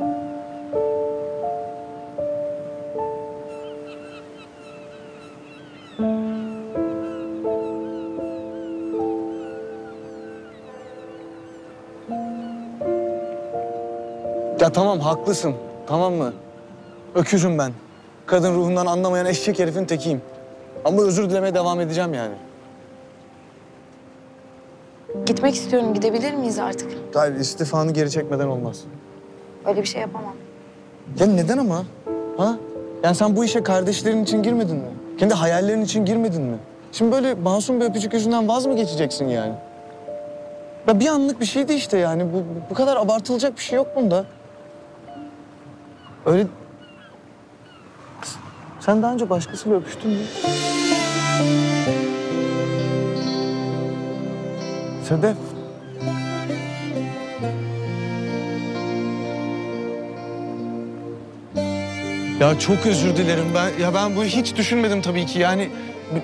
Ya tamam haklısın. Tamam mı? Öküzüm ben. Kadın ruhundan anlamayan eşek herifin tekiyim. Ama özür dilemeye devam edeceğim yani. Gitmek istiyorum. Gidebilir miyiz artık? Hayır istifanı geri çekmeden olmaz. Öyle bir şey yapamam. Ya neden ama? Ha? Yani sen bu işe kardeşlerin için girmedin mi? Kendi hayallerin için girmedin mi? Şimdi böyle masum bir öpücük yüzünden vaz mı geçeceksin yani? Ya bir anlık bir şeydi işte yani. Bu, bu kadar abartılacak bir şey yok bunda. Öyle... Sen daha önce başkasıyla öpüştün mü? Sedef. Ya çok özür dilerim ben. Ya ben bu hiç düşünmedim tabii ki. Yani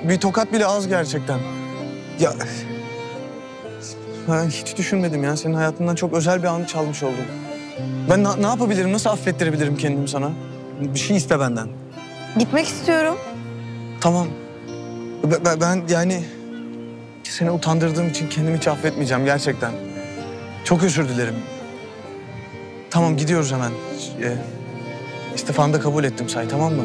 bir, bir tokat bile az gerçekten. Ya ben hiç düşünmedim ya. Senin hayatından çok özel bir anı çalmış oldum. Ben na- ne yapabilirim? Nasıl affettirebilirim kendimi sana? Bir şey iste benden. Gitmek istiyorum. Tamam. Ben, ben- ben yani seni utandırdığım için kendimi hiç affetmeyeceğim gerçekten. Çok özür dilerim. Tamam gidiyoruz hemen. Ee, istifanı da kabul ettim say tamam mı?